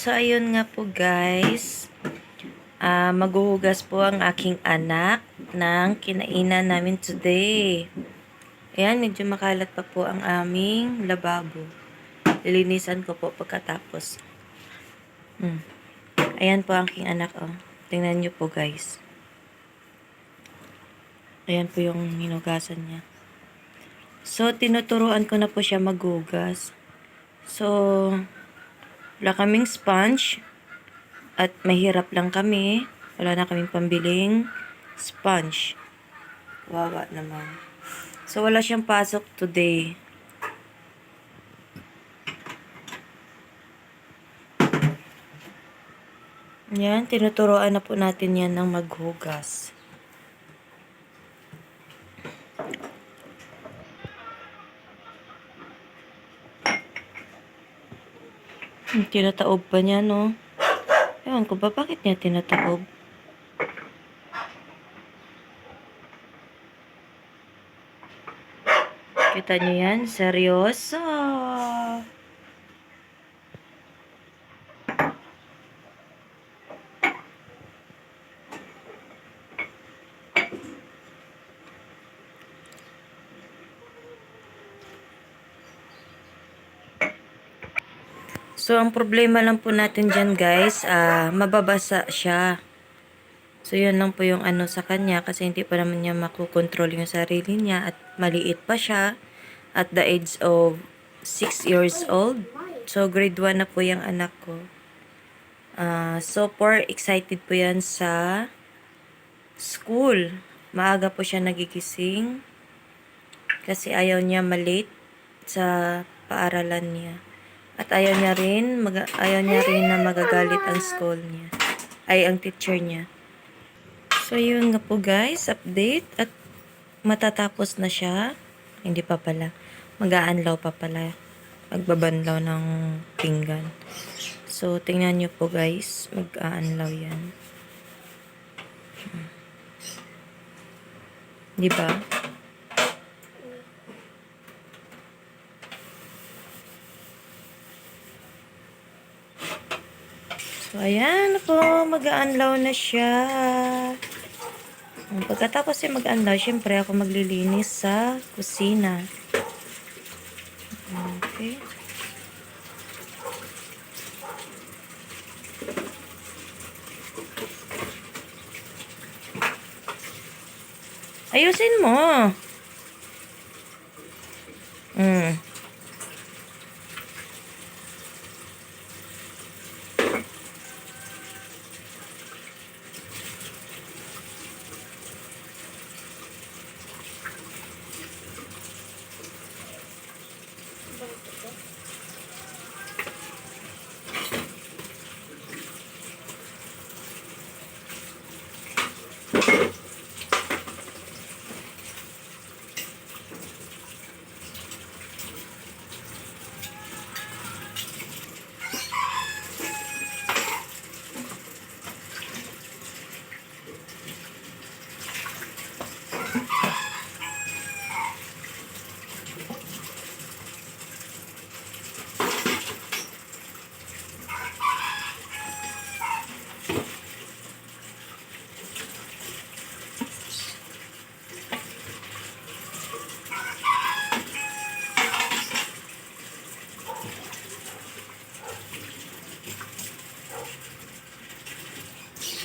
So, ayun nga po guys. Ah, maghuhugas po ang aking anak ng kinainan namin today. Ayan, medyo makalat pa po ang aming lababo. Lilinisan ko po pagkatapos. Hmm. Ayan po ang aking anak, oh. Tingnan nyo po, guys. Ayan po yung hinugasan niya. So, tinuturuan ko na po siya maghugas. So, wala kaming sponge. At mahirap lang kami. Wala na kaming pambiling sponge. Wawa naman. So, wala siyang pasok today. Yan, tinuturoan na po natin yan ng maghugas. Tinataob pa niya, no? Ewan ko ba, bakit niya tinataob? Kita niyo yan? Seryoso. So, ang problema lang po natin dyan, guys, ah, mababasa siya. So, yun lang po yung ano sa kanya kasi hindi pa naman niya makukontrol yung sarili niya at maliit pa siya at the age of 6 years old. So, grade 1 na po yung anak ko. Ah, so, for excited po yan sa school. Maaga po siya nagigising kasi ayaw niya malate sa paaralan niya. At ayaw niya rin, mag, ayaw niya rin na magagalit ang school niya. Ay, ang teacher niya. So, yun nga po guys, update. At matatapos na siya. Hindi pa pala. Mag-aanlaw pa pala. Magbabanlaw ng pinggan. So, tingnan nyo po guys. Mag-aanlaw yan. Hmm. Di ba? So, ayan po, mag-aanlaw na siya. Pagkatapos siya mag-aanlaw, syempre ako maglilinis sa kusina. Okay. Ayusin mo. Mm.